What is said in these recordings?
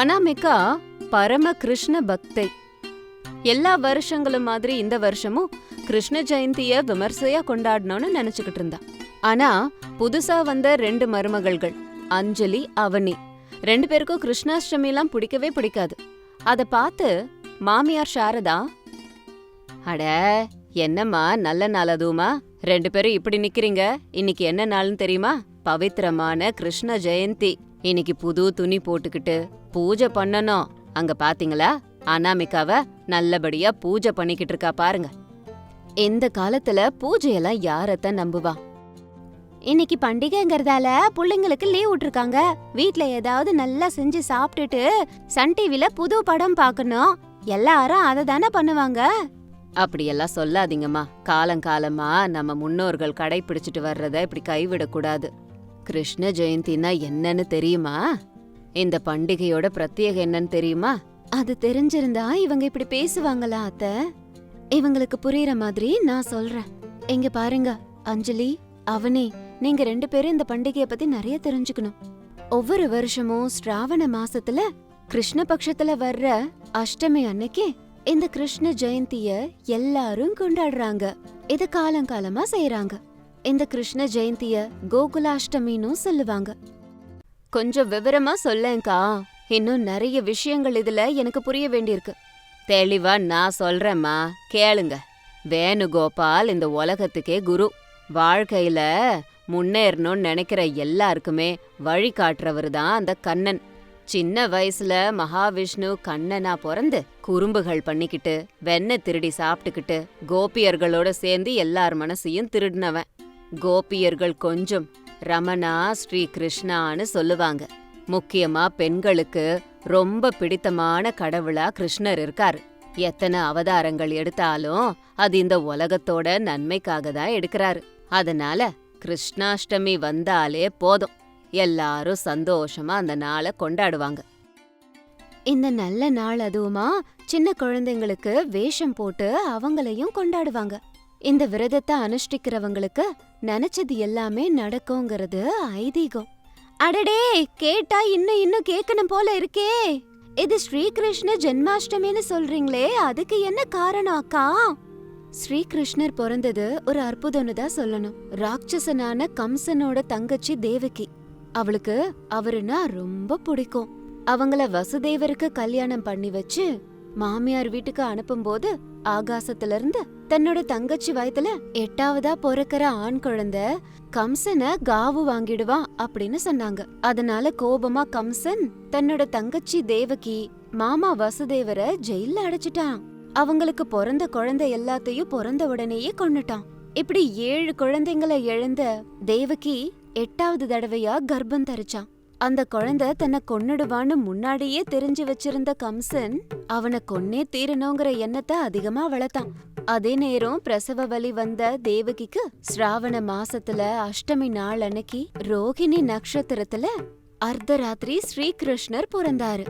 அனாமிகா பரம கிருஷ்ண பக்தை. எல்லா வருஷங்களும் மாதிரி இந்த வருஷமும் கிருஷ்ண ஜெயந்திய விமர்சையா கொண்டாடணும்னு நினைச்சுக்கிட்டு இருந்தா. ஆனா புதுசா வந்த ரெண்டு மருமகள்கள் அஞ்சலி அவனி ரெண்டு பேருக்கும் கிருஷ்ணாஷ்டமி எல்லாம் பிடிக்கவே பிடிக்காது. அத பார்த்து மாமியார் சாரதா அட என்னம்மா நல்ல நாள் அதுவுமா? ரெண்டு பேரும் இப்படி நிக்கிறீங்க? இன்னைக்கு என்ன நாள்னு தெரியுமா? பவித்திரமான கிருஷ்ண ஜெயந்தி. இன்னைக்கு புது துணி போட்டுக்கிட்டு பூஜை பண்ணணும். அங்க பாத்தீங்களா? அனாமிகாவ நல்லபடியா பூஜை பண்ணிக்கிட்டு இருக்கா பாருங்க. இந்த காலத்துல பூஜையெல்லாம் யாரத்த நம்புவா? இன்னைக்கு பண்டிகைங்கிறதால புள்ளைங்களுக்கு லீவ் விட்டுருக்காங்க. வீட்ல ஏதாவது நல்லா செஞ்சு சாப்பிட்டுட்டு சன் டிவில புது படம் பார்க்கணும் எல்லாரும் அதை தானே பண்ணுவாங்க? அப்படியெல்லாம் சொல்லாதீங்கம்மா. காலங்காலமா நம்ம முன்னோர்கள் கடைபிடிச்சிட்டு வர்றத இப்படி கைவிடக்கூடாது. கிருஷ்ண ஜெயந்தினா என்னன்னு தெரியுமா? இந்த பண்டிகையோட பிரத்யேகம் என்னன்னு தெரியுமா? அது தெரிஞ்சிருந்தா இவங்க இப்படி பேசுவாங்களா அத்த? இவங்களுக்கு புரியற மாதிரி நான் சொல்றேன். இங்க பாருங்க அஞ்சலி அவனே நீங்க ரெண்டு பேரும் இந்த பண்டிகைய பத்தி நிறைய தெரிஞ்சுக்கணும். ஒவ்வொரு வருஷமும் ஸ்ராவண மாசத்துல கிருஷ்ண பட்சத்துல வர்ற அஷ்டமி அன்னைக்கு இந்த கிருஷ்ண ஜெயந்திய எல்லாரும் கொண்டாடுறாங்க. இத காலங்காலமா செய்யறாங்க இந்த கிருஷ்ண ஜெயந்திய கோகுலாஷ்டமின்னு சொல்லுவாங்க. கொஞ்சம் விவரமா சொல்லேன்க்கா. இன்னும் நிறைய விஷயங்கள் இதுல எனக்கு புரிய வேண்டியிருக்கு. தெளிவா நான் சொல்றேம்மா. கேளுங்க. வேணுகோபால் இந்த உலகத்துக்கே குரு. வாழ்க்கையில முன்னேறணும்னு நினைக்கிற எல்லாருக்குமே வழி காட்டுறவர் தான் அந்த கண்ணன். சின்ன வயசுல மகாவிஷ்ணு கண்ணனா பிறந்து குறும்புகள் பண்ணிக்கிட்டு வெண்ணெய் திருடி சாப்பிட்டுக்கிட்டு கோபியர்களோட சேர்ந்து எல்லார் மனசையும் திருடினவன். கோபியர்கள் கொஞ்சம் ரமணா ஸ்ரீ கிருஷ்ணான்னு சொல்லுவாங்க. முக்கியமா பெண்களுக்கு ரொம்ப பிடித்தமான கடவுளா கிருஷ்ணர் இருக்காரு. எத்தனை அவதாரங்கள் எடுத்தாலும் அது இந்த உலகத்தோட நன்மைக்காக தான் எடுக்கிறாரு. அதனால கிருஷ்ணாஷ்டமி வந்தாலே போதும். எல்லாரும் சந்தோஷமா அந்த நாளை கொண்டாடுவாங்க. இந்த நல்ல நாள் அதுவுமா சின்ன குழந்தைங்களுக்கு வேஷம் போட்டு அவங்களையும் கொண்டாடுவாங்க. இந்த விரதத்தை அனுஷ்டிக்கிறவங்களுக்கு நினைச்சது எல்லாமே நடக்குங்கிறது ஐதீகம். அடடே கேட்டா இன்னும் இன்னும் கேட்கணும் போல இருக்கே. இது ஸ்ரீகிருஷ்ண ஜென்மாஷ்டமின்னு சொல்றீங்களே அதுக்கு என்ன காரணம் அக்கா? ஸ்ரீகிருஷ்ணர் பிறந்தது ஒரு அற்புதம்னு தான் சொல்லணும். ராட்சசனான கம்சனோட தங்கச்சி தேவகி. அவளுக்கு அவருன்னா ரொம்ப பிடிக்கும். அவங்கள வசுதேவருக்கு கல்யாணம் பண்ணி வச்சு மாமியார் வீட்டுக்கு அனுப்பும்போது ஆகாசத்துல இருந்து தன்னோட தங்கச்சி வயத்துல எட்டாவதா பிறக்கிற ஆண் குழந்தை கம்சனை காவு வாங்கிடுவான் அப்படின்னு சொன்னாங்க. அதனால கோபமா கம்சன் தன்னோட தங்கச்சி தேவகி மாமா வசுதேவரை ஜெயில அடைச்சிட்டான். அவங்களுக்கு பிறந்த குழந்தை எல்லாத்தையும் பிறந்த உடனேயே கொன்னுட்டான். இப்படி ஏழு குழந்தைங்களை இழந்த தேவகி எட்டாவது தடவையா கர்ப்பம் தரிச்சான். அந்த குழந்தை தன்னை கொன்னுடுவான்னு முன்னாடியே தெரிஞ்சு வச்சிருந்த கம்சன் அவனை கொன்னே தீரணுங்கிற எண்ணத்தை அதிகமா வளர்த்தான். அதே நேரம் பிரசவ வலி வந்த தேவகிக்கு ஸ்ராவண மாசத்துல அஷ்டமி நாள் அன்னைக்கு ரோகிணி நட்சத்திரத்துல அர்த்தராத்திரி ஸ்ரீகிருஷ்ணர் பிறந்தாரு.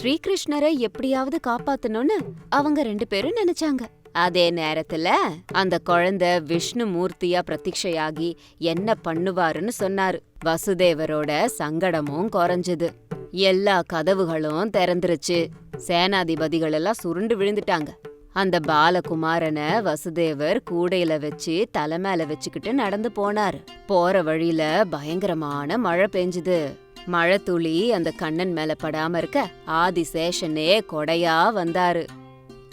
ஸ்ரீகிருஷ்ணரை எப்படியாவது காப்பாத்தணும்னு அவங்க ரெண்டு பேரும் நினைச்சாங்க. அதே நேரத்துல அந்த குழந்தை விஷ்ணு மூர்த்தியா பிரத்யக்ஷையாகி என்ன பண்ணுவாருன்னு சொன்னாரு. வசுதேவரோட சங்கடமும் குறைஞ்சது. எல்லா கதவுகளும் திறந்துருச்சு. சேனாதிபதிகள் எல்லாம் சுருண்டு விழுந்துட்டாங்க. அந்த பாலகுமாரனை வசுதேவர் கூடையில வச்சு தலை மேல வச்சுக்கிட்டு நடந்து போனாரு. போற வழியில பயங்கரமான மழை பெஞ்சுது. மழை துளி அந்த கண்ணன் மேல படாம இருக்க ஆதிசேஷனே கொடையா வந்தாரு.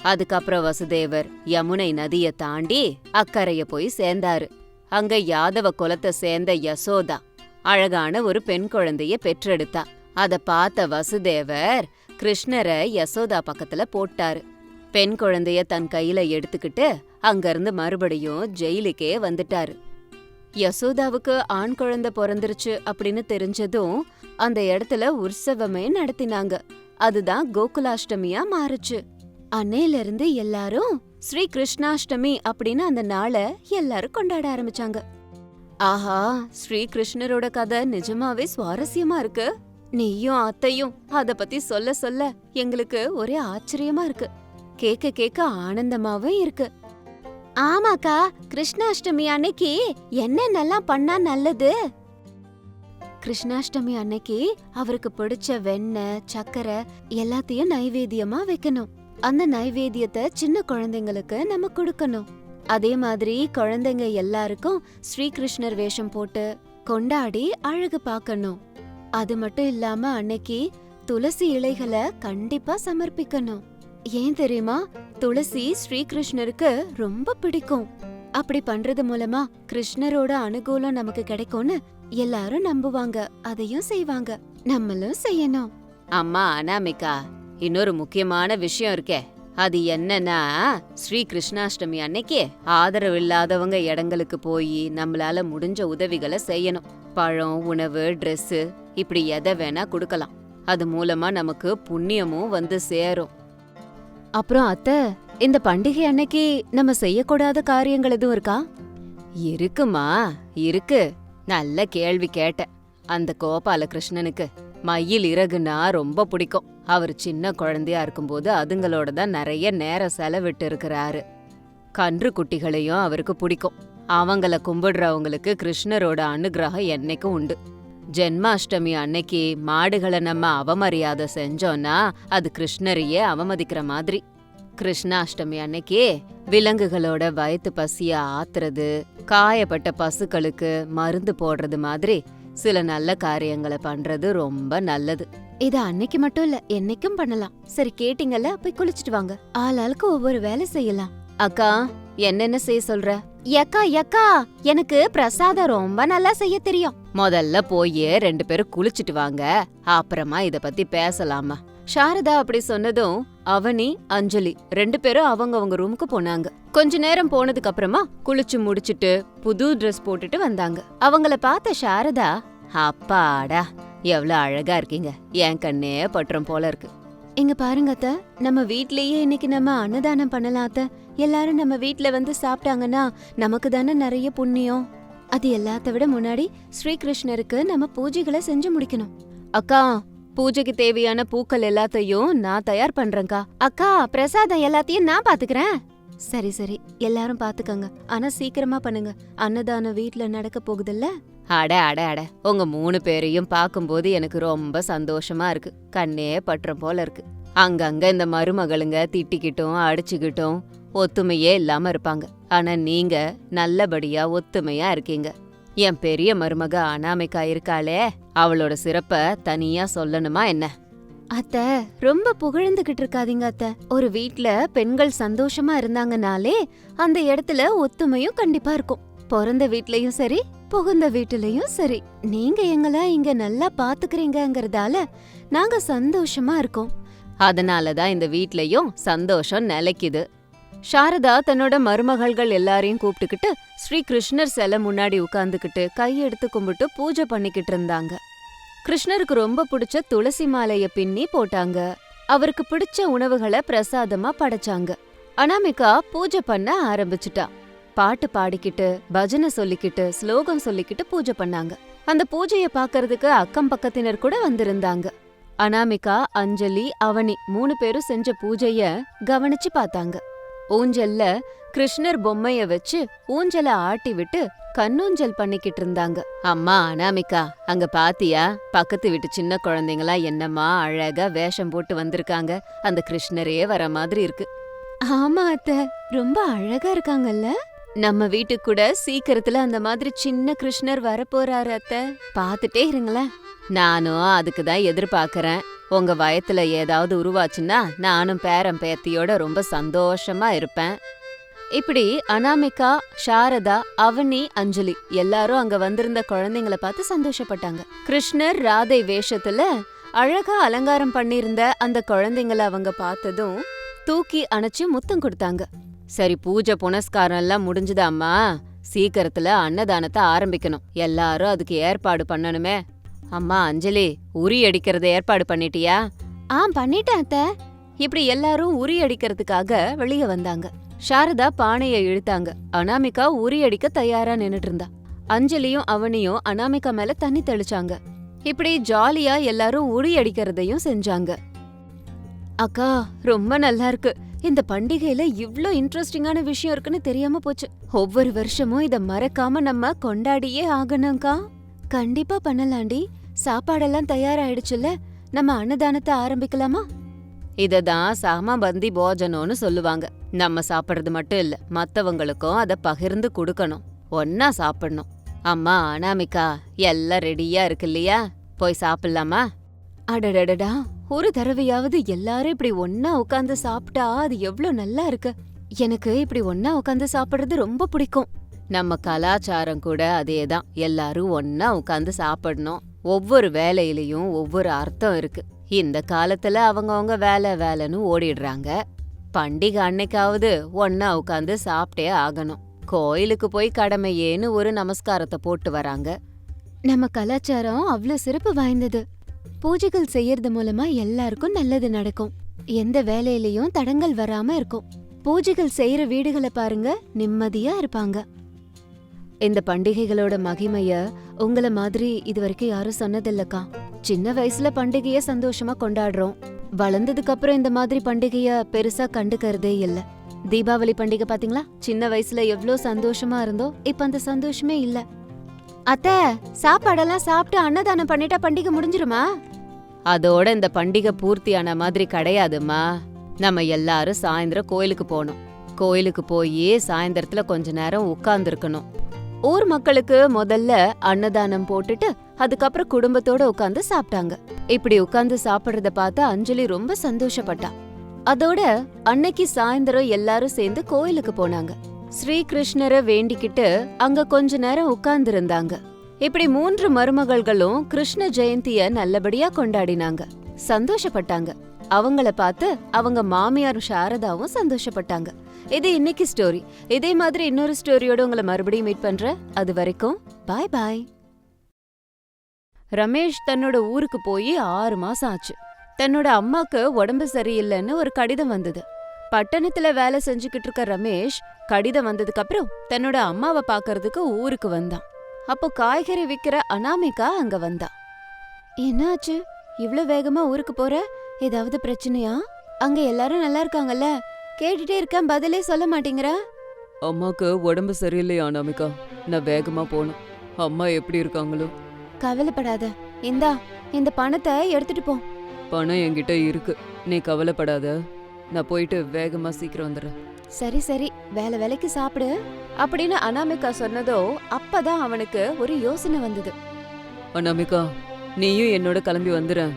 அதுக்கப்புறம் வசுதேவர் யமுனை நதிய தாண்டி அக்கறைய போய் சேர்ந்தாரு. அங்க யாதவ குலத்தை சேர்ந்த யசோதா அழகான ஒரு பெண் குழந்தைய பெற்றெடுத்தா. அத பார்த்த வசுதேவர் கிருஷ்ணரை யசோதா பக்கத்துல போட்டாரு. பெண் குழந்தைய தன் கையில எடுத்துக்கிட்டு அங்கிருந்து மறுபடியும் ஜெயிலுக்கே வந்துட்டாரு. யசோதாவுக்கு ஆண் குழந்தை பிறந்துருச்சு அப்படின்னு தெரிஞ்சதும் அந்த இடத்துல உற்சவமே நடத்தினாங்க. அதுதான் கோகுலாஷ்டமியா மாறுச்சு. அன்னையில இருந்து எல்லாரும் ஸ்ரீ கிருஷ்ணாஷ்டமி அப்படின்னு அந்த நாளை எல்லாரும் கொண்டாட ஆரம்பிச்சாங்க. ஆஹா ஸ்ரீ கிருஷ்ணரோட கதை நிஜமாவே சுவாரஸ்யமா இருக்கு. நீயும் அத்தையும் அத பத்தி சொல்ல சொல்ல எங்களுக்கு ஒரே ஆச்சரியமா இருக்கு. கேக்க கேக்க ஆனந்தமாவும் இருக்கு. ஆமாக்கா கிருஷ்ணாஷ்டமி அன்னைக்கு என்னென்னலாம் பண்ணா நல்லது? கிருஷ்ணாஷ்டமி அன்னைக்கு அவருக்கு பிடிச்ச வெண்ணெய் சக்கரை எல்லாத்தையும் நைவேத்தியமா வைக்கணும். அந்த நைவேத்தியத்தை சின்ன குழந்தைங்களுக்கு நம்ம கொடுக்கணும். அதே மாதிரி குழந்தைங்க எல்லாருக்கும் ஸ்ரீகிருஷ்ணர் வேஷம் போட்டு கொண்டாடி அழகு பார்க்கணும். அது மட்டும் இல்லாம அன்னைக்கு துளசி இலைகளை கண்டிப்பா சமர்ப்பிக்கணும். ஏன் தெரியுமா? துளசி ஸ்ரீகிருஷ்ணருக்கு ரொம்ப பிடிக்கும். அப்படி பண்றது மூலமா கிருஷ்ணரோட அனுகூலம் நமக்கு கிடைக்கும்னு எல்லாரும் நம்புவாங்க. அதையும் செய்வாங்க. நம்மளும் செய்யணும். அம்மா அனாமிகா இன்னொரு முக்கியமான விஷயம் இருக்கே. அது என்னன்னா ஸ்ரீ கிருஷ்ணாஷ்டமி அன்னைக்கு ஆதரவு இல்லாதவங்க இடங்களுக்கு போய் நம்மளால முடிஞ்ச உதவிகளை செய்யணும். பழம் உணவு ட்ரெஸ்ஸு இப்படி எதை வேணா கொடுக்கலாம். அது மூலமா நமக்கு புண்ணியமும் வந்து சேரும். அப்புறம் அத்தை இந்த பண்டிகை அன்னைக்கு நம்ம செய்யக்கூடாத காரியங்கள் எதுவும் இருக்கா? இருக்குமா? இருக்கு. நல்ல கேள்வி கேட்ட அந்த கோபாலகிருஷ்ணனுக்கு. மயில் இறகுனா ரொம்ப பிடிக்கும். அவர் சின்ன குழந்தையா இருக்கும்போது அதுங்களோட தான் நிறைய நேரம் செலவிட்டு இருக்கிறாரு கன்று குட்டிகளையும் அவருக்கு பிடிக்கும். அவங்கள கும்பிடுறவங்களுக்கு கிருஷ்ணரோட அனுகிரகம் என்னைக்கும் உண்டு. ஜென்மாஷ்டமி அன்னைக்கு மாடுகளை நம்ம அவமரியாதை செஞ்சோம்னா அது கிருஷ்ணரையே அவமதிக்கிற மாதிரி. கிருஷ்ணாஷ்டமி அன்னைக்கு விலங்குகளோட வயத்து பசிய ஆத்துறது காயப்பட்ட பசுக்களுக்கு மருந்து போடுறது மாதிரி சில நல்ல காரியங்களை பண்றது ரொம்ப நல்லது. இது அன்னைக்கு மட்டும் இல்ல என்னைக்கும் பண்ணலாம். சரி கேட்டீங்கல்ல போய் குளிச்சிட்டு வாங்க. ஆளாளுக்கு ஒவ்வொரு வேலை செய்யலாம். அக்கா என்னென்ன செய்ய சொல்ற? எக்கா எக்கா எனக்கு பிரசாதம் ரொம்ப நல்லா செய்ய தெரியும். முதல்ல போய் ரெண்டு பேரும் குளிச்சிட்டு வாங்க. அப்புறமா இத பத்தி பேசலாமா? சாரதா அப்படி சொன்னதும் அவனி அஞ்சலி ரெண்டு பேரும் அவங்க அவங்க ரூமுக்கு போனாங்க. கொஞ்ச நேரம் போனதுக்கு அப்புறமா குளிச்சு முடிச்சிட்டு புது ட்ரெஸ் போட்டுட்டு வந்தாங்க. அவங்கள பார்த்த சாரதா அப்பாடா எவ்வளவு அழகா இருக்கீங்க. என் கண்ணே பட்டுறம் போல இருக்கு. இங்க பாருங்க அத்த நம்ம வீட்லயே இன்னைக்கு நம்ம அன்னதானம் பண்ணலாம் அத்த. எல்லாரும் நம்ம வீட்ல வந்து சாப்பிட்டாங்கன்னா நமக்கு தானே நிறைய புண்ணியம். அது எல்லாத்த விட முன்னாடி ஸ்ரீகிருஷ்ணருக்கு நம்ம பூஜைகளை செஞ்சு முடிக்கணும். அக்கா பூஜைக்கு தேவையான பூக்கள் எல்லாத்தையும் நான் தயார் பண்றேன்க்கா. அக்கா பிரசாதம் எல்லாத்தையும் நான் பாத்துக்கிறேன். சரி சரி. எல்லாரும் பாத்துக்கங்க. ஆனா சீக்கிரமா பண்ணுங்க. அன்னதானம் வீட்ல நடக்க போகுதுல்ல? அட அட அட. உங்க மூணு பேரையும் பார்க்கும்போது எனக்கு ரொம்ப சந்தோஷமா இருக்கு. கண்ணே பற்றம் போல இருக்கு. அங்கங்க இந்த மருமகளுங்க திட்டிக்கிட்டும் அடிச்சுக்கிட்டும் ஒத்துமையே இல்லாம இருப்பாங்க. ஆனா நீங்க நல்லபடியா ஒத்துமையா இருக்கீங்க. என் பெரிய மருமக அனாமிகா இருக்காளே அவளோட சிறப்ப தனியா சொல்லணுமா என்ன? அத்த ரொம்ப புகழ்ந்துகிட்டு இருக்காதீங்க அத்த. ஒரு வீட்ல பெண்கள் சந்தோஷமா இருந்தாங்கனாலே அந்த இடத்துல ஒத்துமையும் கண்டிப்பா இருக்கும். பிறந்த வீட்லயும் சரி புகுந்த வீட்டுலயும் சரி. நீங்க எங்கள இங்க நல்லா பாத்துக்கிறீங்கங்கறதால நாங்க சந்தோஷமா இருக்கோம். அதனாலதான் இந்த வீட்லயும் சந்தோஷம் நிலைக்குது. சாரதா தன்னோட மருமகள்கள் எல்லாரையும் கூப்பிட்டுக்கிட்டு ஸ்ரீ கிருஷ்ணர் சிலை முன்னாடி உட்கார்ந்துகிட்டு கையெடுத்து கும்பிட்டு பூஜை பண்ணிக்கிட்டு இருந்தாங்க. கிருஷ்ணருக்கு ரொம்ப பிடிச்ச துளசி மாலைய பின்னி போட்டாங்க. அவருக்கு பிடிச்ச உணவுகளை பிரசாதமா படைச்சாங்க. அனாமிகா பூஜை பண்ண ஆரம்பிச்சுட்டா. பாட்டு பாடிக்கிட்டு பஜனை சொல்லிக்கிட்டு ஸ்லோகம் சொல்லிக்கிட்டு பூஜை பண்ணாங்க. அந்த பூஜைய பாக்குறதுக்கு அக்கம் பக்கத்தினர் கூட வந்திருந்தாங்க. அனாமிகா அஞ்சலி அவனி மூணு பேரும் செஞ்ச பூஜைய கவனிச்சு பார்த்தாங்க. ஊஞ்சல்ல கிருஷ்ணர் பொம்மைய வச்சு ஊஞ்சல ஆட்டி விட்டு கண்ணூஞ்சல் பண்ணிக்கிட்டு இருந்தாங்க. அம்மா அனாமிகா அங்க பாத்தியா? பக்கத்து வீட்டு சின்ன குழந்தைங்களா என்னம்மா அழகா வேஷம் போட்டு வந்திருக்காங்க. அந்த கிருஷ்ணரே வர மாதிரி இருக்கு. ஆமா அத்த ரொம்ப அழகா இருக்காங்கல்ல? நம்ம வீட்டுக்கு கூட சீக்கிரத்துல அந்த மாதிரி சின்ன கிருஷ்ணர் வரப்போறாரு அத்த. பாத்துட்டே இருங்களேன். நானும் அதுக்கு தான் எதிர்பார்க்கறேன். உங்க வயத்துல ஏதாவது உருவாச்சுன்னா நானும் பேரன் பேத்தியோட ரொம்ப சந்தோஷமா இருப்பேன். இப்படி அனாமிகா சாரதா அவனி அஞ்சலி எல்லாரும் அங்க வந்திருந்த குழந்தைங்கள பார்த்து சந்தோஷப்பட்டாங்க. கிருஷ்ணர் ராதை வேஷத்துல அழகா அலங்காரம் பண்ணியிருந்த அந்த குழந்தைங்கள அவங்க பார்த்ததும் தூக்கி அணைச்சு முத்தம் கொடுத்தாங்க. சரி பூஜை புனஸ்காரம் எல்லாம் முடிஞ்சுதாம்மா சீக்கிரத்துல அன்னதானத்தை ஆரம்பிக்கணும். எல்லாரும் அதுக்கு ஏற்பாடு பண்ணணுமே. அம்மா அஞ்சலி உரி அடிக்கிறத ஏற்பாடு பண்ணிட்டியா? ஆ பண்ணிட்டேன் அத்த. இப்படி எல்லாரும் உரி அடிக்கிறதுக்காக வெளிய வந்தாங்க. சாரதா பானைய இழுத்தாங்க. அனாமிகா உரி அடிக்க தயாரா நின்னுட்டு இருந்தா அஞ்சலியும் அவனியும் அனாமிகா மேல தண்ணி தெளிச்சாங்க. இப்படி ஜாலியா எல்லாரும் உரி அடிக்கிறதையும் செஞ்சாங்க. அக்கா ரொம்ப நல்லா இருக்கு. இந்த பண்டிகையில இவ்ளோ இன்ட்ரெஸ்டிங்கான விஷயம் இருக்குன்னு தெரியாம போச்சு. ஒவ்வொரு வருஷமும் இத மறக்காம நம்ம கொண்டாடியே ஆகணும்க்கா. கண்டிப்பா பண்ணலாண்டி. சாப்பாடெல்லாம் தயாராயிடுச்சுல்ல. நம்ம அன்னதானத்தை ஆரம்பிக்கலாமா? இததான் சாமபந்தி போஜனம்னு சொல்லுவாங்க. நம்ம சாப்பிடுறது மட்டும் இல்ல மத்தவங்களுக்கும் அத பகிர்ந்து கொடுக்கணும். ஒன்னா சாப்பிடணும். அம்மா அனாமிகா எல்லாம் ரெடியா இருக்கு இல்லையா? போய் சாப்பிடலாமா? அடடடடா. ஒரு தடவையாவது எல்லாரும் இப்படி ஒன்னா உட்காந்து சாப்பிட்டா அது எவ்வளவு நல்லா இருக்கு. எனக்கு இப்படி ஒன்னா உட்காந்து சாப்பிடுறது ரொம்ப பிடிக்கும். நம்ம கலாச்சாரம் கூட அதேதான். எல்லாரும் ஒன்னா உட்காந்து சாப்பிடணும். ஒவ்வொரு வேலையிலயும் ஒவ்வொரு அர்த்தம் இருக்கு. இந்த காலத்துல அவங்கவங்க வேலை வேலைன்னு ஓடிடுறாங்க. பண்டிகை அன்னைக்காவது ஒன்னா உட்காந்து சாப்பிட்டே ஆகணும். கோயிலுக்கு போய் கடமையேன்னு ஒரு நமஸ்காரத்தை போட்டு வராங்க. நம்ம கலாச்சாரம் அவ்வளவு சிறப்பு வாய்ந்தது. பூஜைகள் செய்யறது மூலமா எல்லாருக்கும் நல்லது நடக்கும். எந்த வேலையிலயும் தடங்கள் வராம இருக்கும். பூஜைகள் செய்யற வீடுகளை பாருங்க நிம்மதியா இருப்பாங்க. இந்த பண்டிகைகளோட மகிமைய உங்களை மாதிரி இது வரைக்கும் யாரும் சொன்னதில்லக்கா. சின்ன வயசுல பண்டிகைய சந்தோஷமா கொண்டாடுறோம். வளர்ந்ததுக்கு அப்புறம் இந்த மாதிரி பண்டிகைய பெருசா கண்டுக்கறதே இல்ல. தீபாவளி பண்டிகை பாத்தீங்களா? சின்ன வயசுல எவ்ளோ சந்தோஷமா இருந்தோம். இப்ப அந்த சந்தோஷமே இல்ல. அத்த சாப்பாடெல்லாம் சாப்பிட்டு அன்னதானம் பண்ணிட்டா பண்டிகை முடிஞ்சிருமா? அதோட இந்த பண்டிகை பூர்த்தியான மாதிரி கிடையாதும்மா. நம்ம எல்லாரும் சாயந்தரம் கோயிலுக்கு போகணும். கோயிலுக்கு போய் சாயந்தரத்துல கொஞ்ச நேரம் உட்கார்ந்துருக்கணும். ஊர் மக்களுக்கு முதல்ல அன்னதானம் போட்டுட்டு அதுக்கப்புறம் குடும்பத்தோட உட்கார்ந்து சாப்பிட்டாங்க. இப்படி உட்கார்ந்து சாப்பிடுறத பார்த்து அஞ்சலி ரொம்ப சந்தோஷப்பட்டா. அதோட அன்னைக்கு சாயந்தரம் எல்லாரும் சேர்ந்து கோயிலுக்கு போனாங்க. ஸ்ரீகிருஷ்ணரை வேண்டிக்கிட்டு அங்க கொஞ்ச நேரம் உட்கார்ந்து இருந்தாங்க இப்படி மூன்று மருமகள்களும் கிருஷ்ண ஜெயந்திய நல்லபடியா கொண்டாடினாங்க. சந்தோஷப்பட்டாங்க. அவங்கள பார்த்து அவங்க மாமியார் சாரதாவும் சந்தோஷப்பட்டாங்க. இது இன்னைக்கு ஸ்டோரி இதே மாதிரி இன்னொரு ஸ்டோரியோட உங்களை மறுபடியும் மீட் பண்றேன். அது வரைக்கும் பாய் பாய் ரமேஷ் தன்னோட ஊருக்கு போய் ஆறு மாசம் ஆச்சு. தன்னோட அம்மாக்கு உடம்பு சரியில்லைன்னு ஒரு கடிதம் வந்தது. பட்டணத்துல வேலை செஞ்சுக்கிட்டு இருக்க ரமேஷ் கடிதம் வந்ததுக்கு அப்புறம் தன்னோட அம்மாவை பாக்குறதுக்கு ஊருக்கு வந்தான். அப்போ காய்கறி விக்கிற அனாமிகா அங்க வந்தா. என்னாச்சு? இவ்ளோ வேகமா ஊருக்கு போற? ஏதாவது பிரச்சனையா? அங்க எல்லாரும் நல்லா இருக்காங்கல்ல? கேட்டுட்டே இருக்கேன் பதிலே சொல்ல மாட்டேங்கிற? அம்மாக்கு உடம்பு சரியில்லையா அனாமிகா? நான் வேகமா போகணும். அம்மா எப்படி இருக்காங்களோ? கவலைப்படாத. இந்தா இந்த பணத்தை எடுத்துட்டு போ. பணம் என்கிட்ட இருக்கு. நீ கவலைப்படாத. நான் போயிட்டு வேகமா சீக்கிரம் வந்துடுறேன். சரி சரி வேலை வேலைக்கு சாப்பிடு. அப்படின்னு அனாமிகா சொன்னதோ அப்பதான் அவனுக்கு ஒரு யோசனை வந்தது. அனாமிகா நீயும் என்னோட கிளம்பி வந்துற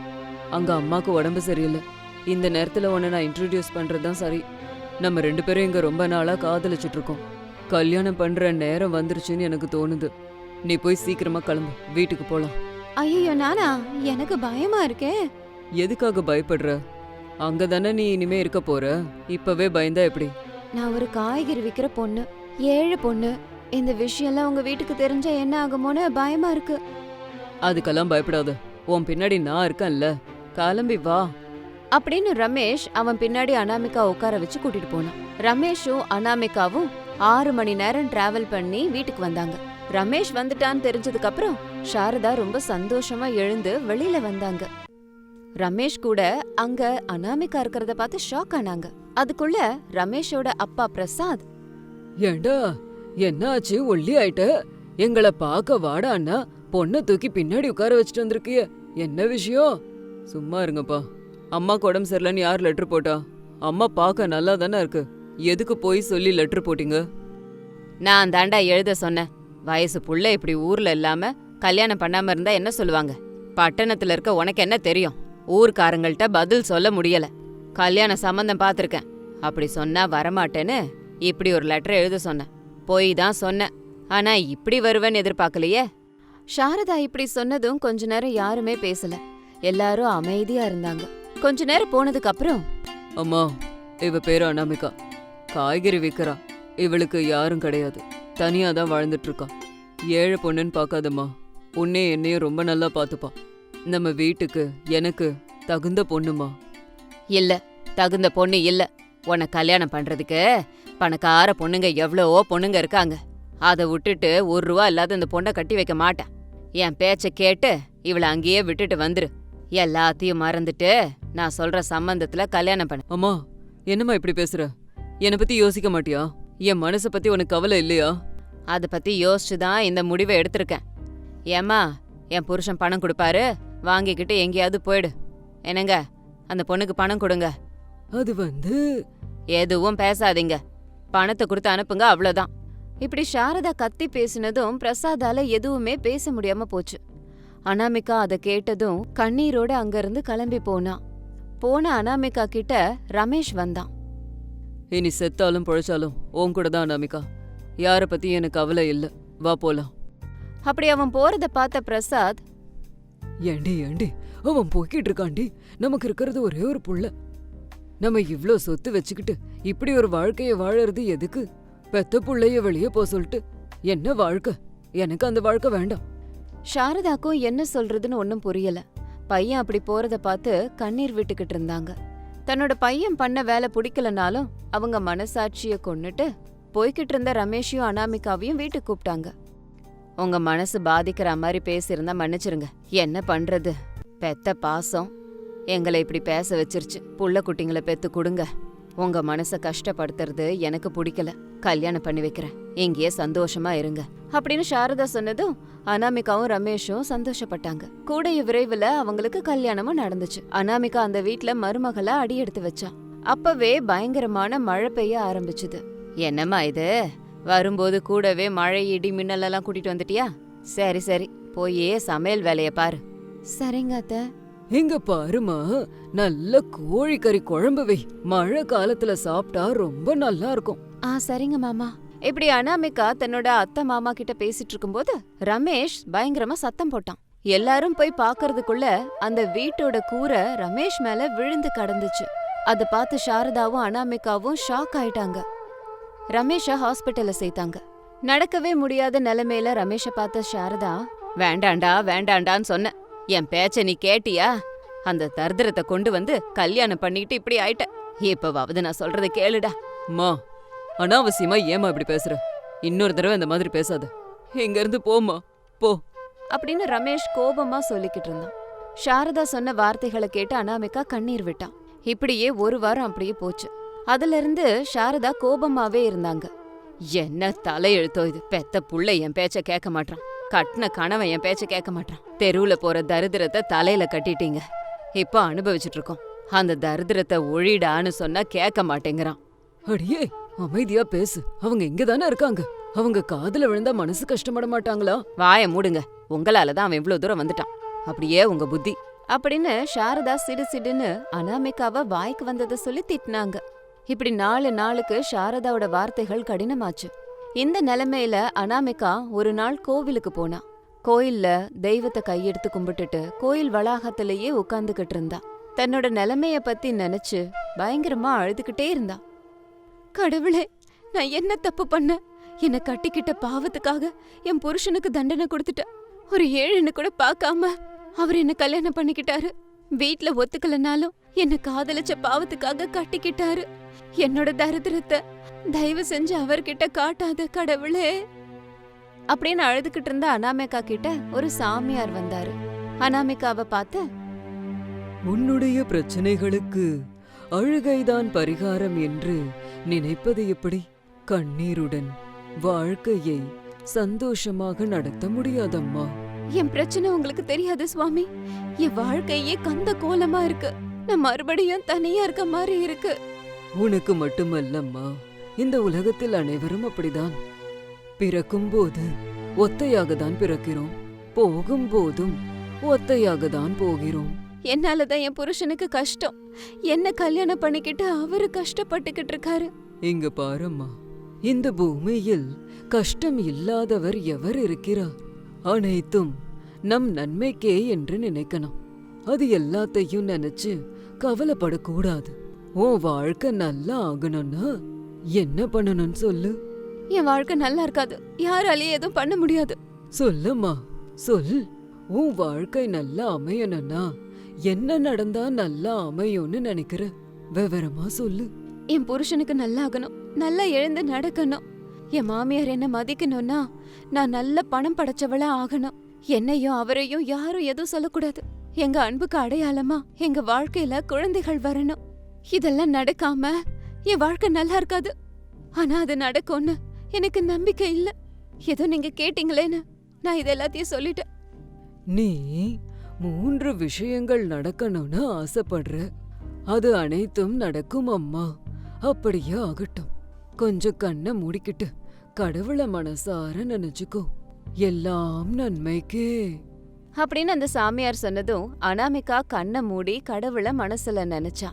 அங்க அம்மாக்கு உடம்பு சரியில்லை. இந்த நேரத்துல உன்னை நான் இன்ட்ரடியூஸ் பண்றது தான் சரி. நம்ம ரெண்டு பேரும் இங்க ரொம்ப நாளா காதலிச்சிட்டு இருக்கோம் கல்யாணம் பண்ற நேரம் வந்துருச்சுன்னு எனக்கு தோணுது. நீ போய் சீக்கிரமா கிளம்பு. வீட்டுக்கு போலாம். ஐயோ நானா? எனக்கு பயமா இருக்கே. எதுக்காக பயப்படுற? அங்க தானே நீ இனிமே இருக்க போற? இப்பவே பயந்தா எப்படி? நான் ஒரு காய்கறி விக்கிற பொண்ணு ஏழு பொண்ணு. இந்த விஷயம்லாம் உங்க வீட்டுக்கு தெரிஞ்சா என்ன ஆகுமோன்னு பயமா இருக்கு. அதுக்கெல்லாம் பயப்படாத. உன் பின்னாடி நான் இருக்கேன்ல. கிளம்பி வா. அப்படின்னு ரமேஷ் அவன் பின்னாடி அனாமிகா உட்கார வச்சு கூட்டிட்டு போனான். ரமேஷும் அனாமிகாவும் ஆறு மணி நேரம் டிராவல் பண்ணி வீட்டுக்கு வந்தாங்க. ரமேஷ் வந்துட்டான்னு தெரிஞ்சதுக்கு அப்புறம் சாரதா ரொம்ப சந்தோஷமா எழுந்து வெளியில வந்தாங்க. ரமேஷ் கூட அங்க அனாமிகா இருக்கிறத பார்த்து ஷாக் ஆனாங்க. அதுக்குள்ள ரமேஷோட அப்பா பிரசாத். ஏண்டா என்னாச்சு ஒல்லி ஆயிட்ட? எங்களை பார்க்க வாடா அண்ணா. பொண்ணை தூக்கி பின்னாடி உட்கார வச்சுட்டு வந்திருக்கிய. என்ன விஷயம்? சும்மா இருங்கப்பா. அம்மாக்கு உடம்பு சரியில்லைன்னு யார் லெட்டர் போட்டா? அம்மா பார்க்க நல்லா தானே இருக்கு. எதுக்கு போய் சொல்லி லெட்டர் போட்டீங்க? நான் தாண்டா எழுத சொன்னேன். வயசு புள்ள இப்படி ஊர்ல இல்லாம கல்யாணம் பண்ணாம இருந்தா என்ன சொல்லுவாங்க? பட்டணத்துல இருக்க உனக்கு என்ன தெரியும்? ஊர்க்காரங்கள்ட்ட பதில் சொல்ல முடியல. கல்யாண சம்பந்தம் பார்த்திருக்கேன். அப்படி சொன்னா வரமாட்டேன்னு இப்படி ஒரு லெட்டர் எழுத சொன்னேன். போய் தான் சொன்னேன். ஆனா இப்படி வருவேன்னு எதிர்பார்க்கலையே. சாரதா இப்படி சொன்னதும் கொஞ்ச நேரம் யாருமே பேசல. எல்லாரும் அமைதியா இருந்தாங்க. கொஞ்ச நேரம் போனதுக்கு அப்புறம் அம்மா இவ பேரு அனாமிகா. காய்கறி விற்கிறா இவளுக்கு யாரும் கிடையாது. தனியா தான் வாழ்ந்துட்டு இருக்கா. ஏழை பொண்ணுன்னு பார்க்காதம்மா. உன்னே என்னையும் ரொம்ப நல்லா பார்த்துப்பா. நம்ம வீட்டுக்கு எனக்கு தகுந்த பொண்ணுமா இல்ல தகுந்த பொண்ணு இல்ல. உன்னை கல்யாணம் பண்றதுக்கு பணக்கார பொண்ணுங்க எவ்வளவோ பொண்ணுங்க இருக்காங்க. அதை விட்டுட்டு ஒரு ரூபா இல்லாத இந்த பொண்ணை கட்டி வைக்க மாட்டேன். என் பேச்ச கேட்டு இவளை அங்கேயே விட்டுட்டு வந்துரு. எல்லாத்தையும் மறந்துட்டு நான் சொல்ற சம்பந்தத்துல கல்யாணம் பண்ணு. அம்மா என்னம்மா இப்படி பேசுற? என்னை பத்தி யோசிக்க மாட்டியா? என் மனசை பத்தி உனக்கு கவலை இல்லையா? அதை பத்தி யோசிச்சு தான் இந்த முடிவை எடுத்திருக்கேன். ஏம்மா என் புருஷன் பணம் கொடுப்பாரு வாங்கிக்கிட்டு எங்கேயாவது போயிடு. என்னங்க? அந்த பொண்ணுக்கு பணம் கொடுங்க. அது வந்து? எதுவும் பேசாதீங்க. பணத்தை கொடுத்து அனுப்புங்க அவ்வளவுதான். இப்படி சாரதா கத்தி பேசினதும் பிரசாதால எதுவுமே பேச முடியாம போச்சு. அனாமிகா அதை கேட்டதும் கண்ணீரோட அங்கிருந்து கிளம்பி போனா. போன அனாமிகா கிட்ட ரமேஷ் வந்தான். இனி செத்தாலும் பொழைச்சாலும் உன் கூட தான் அனாமிகா. யார பத்தி எனக்கு கவலை இல்ல. வா போலாம். அப்படி அவன் போறத பார்த்த பிரசாத் ஏண்டி ஏண்டி? அவன் போய்கிட்டு இருக்காண்டி நமக்கு இருக்கிறது ஒரே ஒரு புள்ள. நம்ம இவ்ளோ சொத்து வச்சுக்கிட்டு இப்படி ஒரு வாழ்க்கைய வாழறது எதுக்கு? பெத்த புள்ளைய வெளியே போ சொல்லிட்டு. என்ன வாழ்க்கை? எனக்கு அந்த வாழ்க்கை வேண்டாம். சாரதாக்கும் என்ன சொல்றதுன்னு ஒன்னும் புரியல. பையன் அப்படி போறத பார்த்து கண்ணீர் விட்டுக்கிட்டு இருந்தாங்க. தன்னோட பையன் பண்ண வேலை பிடிக்கலனாலும் அவங்க மனசாட்சிய கொன்னுட்டு போய்கிட்டு இருந்த ரமேஷையும் அனாமிகாவையும் வீட்டுக்கு கூப்பிட்டாங்க. உங்க மனசு பாதிக்கிற மாதிரி பேசியிருந்தா மன்னிச்சிருங்க. என்ன பண்றது? பெத்த பாசம். எங்களை இப்படி பேச வச்சிருச்சு. புள்ள குட்டிங்களை பெத்து கொடுங்க. உங்க மனசை கஷ்டப்படுத்துறது எனக்கு பிடிக்கல. கல்யாணம் பண்ணி வைக்கிறேன். இங்கேயே சந்தோஷமா இருங்க. அப்படின்னு சாரதா சொன்னதும் அனாமிகாவும் ரமேஷும் சந்தோஷப்பட்டாங்க. கூடைய விரைவில் அவங்களுக்கு கல்யாணமும் நடந்துச்சு. அனாமிகா அந்த வீட்டில் மருமகளை அடி எடுத்து வச்சா. அப்பவே பயங்கரமான மழை பெய்ய ஆரம்பிச்சுது. என்னம்மா இது? வரும்போது கூடவே மழை இடி மின்னலெல்லாம் கூட்டிட்டு வந்துட்டியா? சரி சரி. போயே சமையல் வேலையை பாரு. சரிங்க அத்த. இங்க பாருமா நல்ல கோழிக்கறி குழம்பு வை. மழை காலத்துல சாப்பிட்டா ரொம்ப நல்லா இருக்கும். ஆ சரிங்க மாமா. இப்படி அனாமிகா தன்னோட அத்தை மாமா கிட்ட பேசிட்டு இருக்கும்போது ரமேஷ் பயங்கரமா சத்தம் போட்டான். எல்லாரும் போய் பாக்குறதுக்குள்ள அந்த வீட்டோட கூரை ரமேஷ் மேல விழுந்து கடந்துச்சு. அத பார்த்து சாரதாவும் அனாமிகாவும் ஷாக் ஆயிட்டாங்க. ரமேஷ ஹாஸ்பிட்டல்ல சேர்த்தாங்க. நடக்கவே முடியாத நிலைமையில ரமேஷ பார்த்த சாரதா வேண்டாண்டா வேண்டாண்டான்னு சொன்ன. என் பேச்ச நீ கேட்டியா? அந்த தர்திரத்தை கொண்டு வந்து கல்யாணம் பண்ணிட்டு இப்படி ஆயிட்ட. இப்பவாவது நான் சொல்றத கேளுடா. மா அனாவசியமா ஏமா இப்படி பேசுற? இன்னொரு தடவை இந்த மாதிரி பேசாத. இங்க இருந்து போமா போ. அப்படின்னு ரமேஷ் கோபமா சொல்லிக்கிட்டு இருந்தான். சாரதா சொன்ன வார்த்தைகளை கேட்டு அனாமிகா கண்ணீர் விட்டான். இப்படியே ஒரு வாரம் அப்படியே போச்சு. அதுல இருந்து சாரதா கோபமாவே இருந்தாங்க. என்ன தலையெழுத்தோ இது? பெத்த புள்ள என் பேச்ச கேட்க மாட்டான் கட்டின கணவன் என் பேச்ச கேட்க மாட்டான். தெருவுல போற தரித்திரத்தை தலையில கட்டிட்டீங்க. இப்போ அனுபவிச்சுட்டு இருக்கோம் அந்த தரித்திரத்தை ஒழிடான்னு சொன்னா கேட்க மாட்டேங்கிறான். அடியே அமைதியா பேசு. அவங்க இங்க தானே இருக்காங்க. அவங்க காதுல விழுந்தா மனசு கஷ்டப்பட மாட்டாங்களா? வாய மூடுங்க. உங்களால தான் அவன் இவ்ளோ தூரம் வந்துட்டான். அப்படியே உங்க புத்தி. அப்படின்னு சாரதா சிடு சிடுன்னு அனாமிகாவ வாய்க்கு வந்ததை சொல்லி திட்டினாங்க. இப்படி நாலு நாளுக்கு சாரதாவோட வார்த்தைகள் கடினமாச்சு. இந்த நிலைமையில அனாமிகா ஒரு நாள் கோவிலுக்கு போனா. கோயில்ல தெய்வத்தை கையெடுத்து கும்பிட்டுட்டு கோயில் வளாகத்திலேயே உட்கார்ந்துகிட்டு இருந்தா. தன்னோட நிலைமைய பத்தி நினைச்சு பயங்கரமா அழுதுகிட்டே இருந்தா. கடவுளே நான் என்ன தப்பு பண்ண? என்னை கட்டிக்கிட்ட பாவத்துக்காக என் புருஷனுக்கு தண்டனை கொடுத்துட்ட ஒரு ஏழுன்னு கூட பார்க்காம அவர் என்ன கல்யாணம் பண்ணிக்கிட்டாரு. வீட்ல ஒத்துக்கலனாலும் என்ன காதலிச்ச பாவத்துக்காக கட்டிக்கிட்டாரு. என்னோட தரித்திரத்தை தயவு செஞ்சு அவர்கிட்ட காட்டாத கடவுளே. அப்படின்னு அழுதுகிட்டு இருந்த அனாமிகா கிட்ட ஒரு சாமியார் வந்தாரு. அனாமிகாவை பார்த்து உன்னுடைய பிரச்சனைகளுக்கு அழுகைதான் பரிகாரம் என்று நினைப்பது எப்படி? கண்ணீருடன் வாழ்க்கையை சந்தோஷமாக நடத்த முடியாதம்மா? என் பிரச்சனை உங்களுக்கு தெரியாது சுவாமி. என் வாழ்க்கையே கந்த கோலமா இருக்கு. நான் மறுபடியும் தனியா இருக்க மாதிரி இருக்கு. உனக்கு மட்டுமல்லம்மா. இந்த உலகத்தில் அனைவரும் அப்படிதான். பிறக்கும்போது ஒத்தையாக தான் பிறக்கிறோம். போகும்போதும் ஒத்தையாக தான் போகிறோம் என்னாலதான் என் புருஷனுக்கு கஷ்டம். என்ன கல்யாணம் பண்ணிக்கிட்டு அவரு கஷ்டப்பட்டுக்கிட்டு இருக்காரு. இங்க பாரம்மா. இந்த பூமியில் கஷ்டம் இல்லாதவர் எவர் இருக்கிறார்? அனைத்தும் நம் நன்மைக்கே என்று நினைக்கணும். அது எல்லாத்தையும் நினைச்சு கவலைப்படக்கூடாது. உன் வாழ்க்கை நல்லா ஆகணும்னா. என்ன பண்ணணும்னு சொல்லு. என் வாழ்க்கை நல்லா இருக்காது. யாராலையும் எதுவும் பண்ண முடியாது. சொல்லுமா சொல். உன் வாழ்க்கை நல்லா அமையணும்னா என்ன நடந்தா நல்லா அமையும்னு நினைக்கிற? விவரமா சொல்லு. என் புருஷனுக்கு நல்லா ஆகணும். நல்லா எழுந்து நடக்கணும். என் மாமியார் என்ன மதிக்கணும்னா நான் நல்ல பணம் படைச்சவளா ஆகணும். என்னையும் அவரையும் யாரும் எதுவும் சொல்லக்கூடாது. எங்க அன்புக்கு அடையாளமா எங்க வாழ்க்கையில குழந்தைகள் வரணும். இதெல்லாம் நடக்காம என் வாழ்க்கை நல்லா இருக்காது. ஆனா அது நடக்கும்னு எனக்கு நம்பிக்கை இல்ல. ஏதோ நீங்க கேட்டீங்களேன்னு நான் இது எல்லாத்தையும் சொல்லிட்டேன். நீ மூன்று விஷயங்கள் நடக்கணும்னு ஆசைப்படுற. அது அனைத்தும் நடக்கும் அம்மா. அப்படியே ஆகட்டும். கொஞ்சம் கண்ணை மூடிக்கிட்டு கடவுளை மனசார நினைச்சுக்கோ. எல்லாம் நன்மைக்கே. அப்படின்னு அந்த சாமியார் சொன்னதும் அனாமிகா கண்ணை மூடி கடவுளை மனசுல நினைச்சா.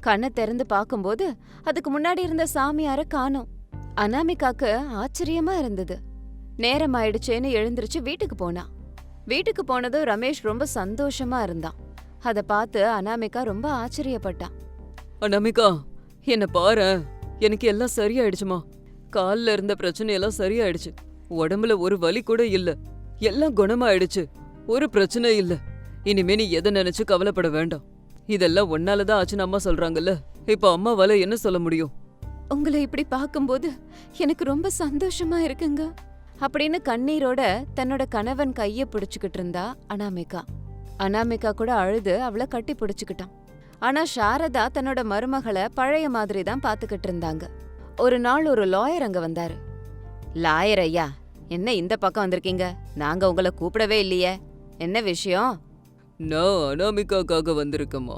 கண்ணை திறந்து பார்க்கும்போது அதுக்கு முன்னாடி இருந்த சாமியார காணோம். அனாமிகாக்கு ஆச்சரியமா இருந்தது. நேரம் ஆயிடுச்சேன்னு எழுந்திருச்சு வீட்டுக்கு போனா. வீட்டுக்கு போனதும் ரமேஷ் ரொம்ப சந்தோஷமா இருந்தான். அத பார்த்து அனாமிகா ரொம்ப ஆச்சரியப்பட்டான் அனாமிகா என்ன பாரு. எனக்கு எல்லாம் சரியாயிடுச்சுமா. கால்ல இருந்த பிரச்சனையெல்லாம் சரியாயிடுச்சு. உடம்புல ஒரு வலி கூட இல்ல. எல்லாம் குணமாயிடுச்சு. ஒரு பிரச்சனை இல்ல. இனிமே நீ எதை நினைச்சு கவலைப்பட வேண்டாம். இதெல்லாம் ஒன்னாலதான் ஆச்சுன்னு அம்மா சொல்றாங்கல்ல. இப்ப அம்மாவால என்ன சொல்ல முடியும்? உங்களை இப்படி பார்க்கும்போது எனக்கு ரொம்ப சந்தோஷமா இருக்குங்க. அப்படின்னு கண்ணீரோட தன்னோட கணவன் கைய பிடிச்சுக்கிட்டு இருந்தா அனாமிகா. அனாமிகா கூட அழுது அவளை கட்டி பிடிச்சுக்கிட்டான். ஆனா சாரதா தன்னோட மருமகளை பழைய மாதிரி தான் பாத்துக்கிட்டு இருந்தாங்க. ஒரு நாள் ஒரு லாயர் அங்க வந்தாரு. லாயர் ஐயா என்ன இந்த பக்கம் வந்திருக்கீங்க? நாங்க உங்களை கூப்பிடவே இல்லையே. என்ன விஷயம்? நான் அனாமிகாக்காக வந்திருக்கம்மா.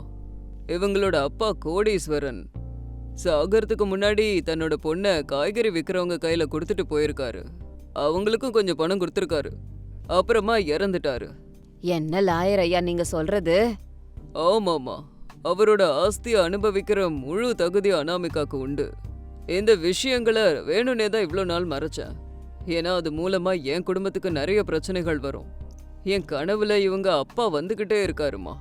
இவங்களோட அப்பா கோடீஸ்வரன். சாகறதுக்கு முன்னாடி தன்னோட பொண்ணை காய்கறி விற்கிறவங்க கையில கொடுத்துட்டு போயிருக்காரு. அவங்களுக்கும் கொஞ்சம் பணம் கொடுத்துருக்காரு. அப்புறமா இறந்துட்டாரு. என்ன லாயர் ஐயா நீங்க சொல்றது? ஆமாமா அவரோட ஆஸ்தியை அனுபவிக்கிற முழு தகுதி அனாமிகாக்கு உண்டு. இந்த விஷயங்களை வேணும்னே தான் இவ்வளோ நாள் மறைச்சேன். ஏன்னா அது மூலமா என் குடும்பத்துக்கு நிறைய பிரச்சனைகள் வரும். என் கனவுல இவங்க அப்பா வந்துகிட்டே இருக்காருமா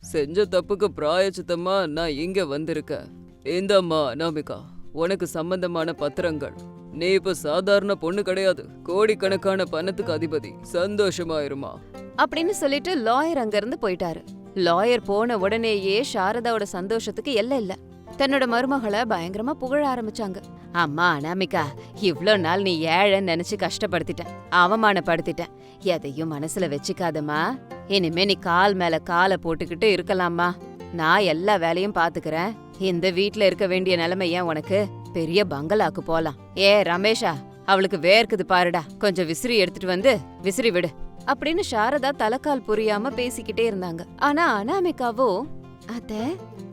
செஞ்ச தப்புக்கு பிராயச்சித்தமா நான் இங்க வந்திருக்கேன். இந்தம்மா அனாமிகா உனக்கு சம்பந்தமான பத்திரங்கள். நீ இப்ப சாதாரண பொண்ணு கிடையாது. கோடிக்கணக்கான பணத்துக்கு அதிபதி. சந்தோஷமா இருமா அப்படின்னு சொல்லிட்டு லாயர் அங்கிருந்து போயிட்டாரு. லாயர் போன உடனேயே சாரதாவோட சந்தோஷத்துக்கு எல்லை இல்ல. தன்னோட மருமகளை பயங்கரமா புகழ ஆரம்பிச்சாங்க. அம்மா அனாமிகா இவ்ளோ நாள் நீ ஏழைன்னு நினைச்சு கஷ்டப்படுத்திட்ட அவமானப்படுத்திட்ட. எதையும் மனசுல வச்சுக்காதம்மா. இனிமே நீ கால் மேல காலை போட்டுக்கிட்டு இருக்கலாமா நான் எல்லா வேலையும் பாத்துக்கிறேன். இந்த வீட்ல இருக்க வேண்டிய நிலைமை ஏன் உனக்கு? பெரிய பங்களாக்கு போலாம். ஏ ரமேஷா அவளுக்கு வேர்க்குது பாருடா. கொஞ்சம் விசிறி எடுத்துட்டு வந்து விசிறி விடு. அப்படின்னு சாரதா தலைக்கால் புரியாம பேசிக்கிட்டே இருந்தாங்க. ஆனா அனாமிகாவோ அத்த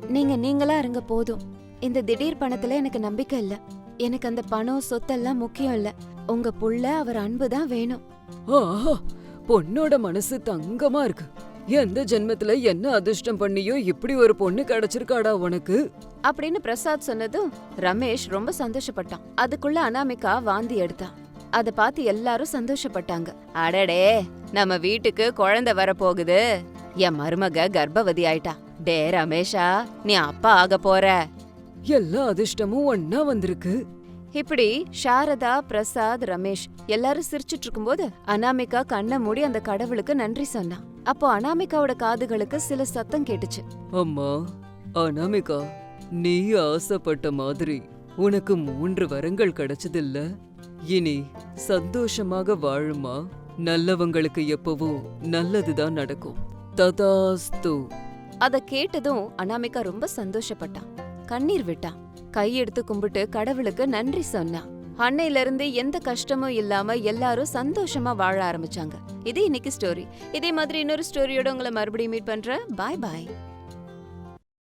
நீங்க நீங்களா இருங்க போதும். இந்த திடீர் பணத்துல எனக்கு நம்பிக்கை இல்ல. எனக்கு அந்த பணம் சொத்தெல்லாம் முக்கியம் இல்ல. உங்க புள்ள அவர் அன்பு தான் வேணும். ஆஹா பொண்ணோட மனசு தங்கமா இருக்கு. எந்த ஜென்மத்துல என்ன அதிர்ஷ்டம் பண்ணியோ இப்படி ஒரு பொண்ணு கிடைச்சிருக்காடா உனக்கு? அப்படின்னு பிரசாத் சொன்னதும் ரமேஷ் ரொம்ப சந்தோஷப்பட்டான். அதுக்குள்ள அனாமிகா வாந்தி எடுத்தா. அத பார்த்து எல்லாரும் சந்தோஷப்பட்டாங்க. அடடே நம்ம வீட்டுக்கு குழந்தை வரப்போகுது. என் மருமக கர்ப்பவதி ஆயிட்டா. டே ரமேஷா நீ அப்பா ஆக போற. எல்லா அதிர்ஷ்டமும் ஒன்னா வந்திருக்கு. இப்படி சாரதா பிரசாத் ரமேஷ் எல்லாரும் சிரிச்சிட்டு இருக்கும்போது அனாமிகா கண்ணை மூடி அந்த கடவுளுக்கு நன்றி சொன்னா அப்போ அனாமிகாவோட காதுகளுக்கு சில சத்தம் கேட்டுச்சு. அம்மா அனாமிகா நீ ஆசைப்பட்ட மாதிரி உனக்கு மூன்று வரங்கள் கிடைச்சதில்ல. இனி சந்தோஷமாக வாழுமா? நல்லவங்களுக்கு எப்பவும் நல்லதுதான் நடக்கும். ததாஸ்து. அத கேட்டதும் அனாமிகா ரொம்ப சந்தோஷப்பட்டா கண்ணீர் விட்டா. கையெடுத்து கும்பிட்டு கடவுளுக்கு நன்றி சொன்னா. அன்னையில இருந்து எந்த கஷ்டமும் இல்லாம எல்லாரும் சந்தோஷமா வாழ ஆரம்பிச்சாங்க. இது இன்னைக்கு ஸ்டோரி இதே மாதிரி இன்னொரு ஸ்டோரியோட உங்களை மறுபடியும் மீட் பண்றேன். பாய் பாய்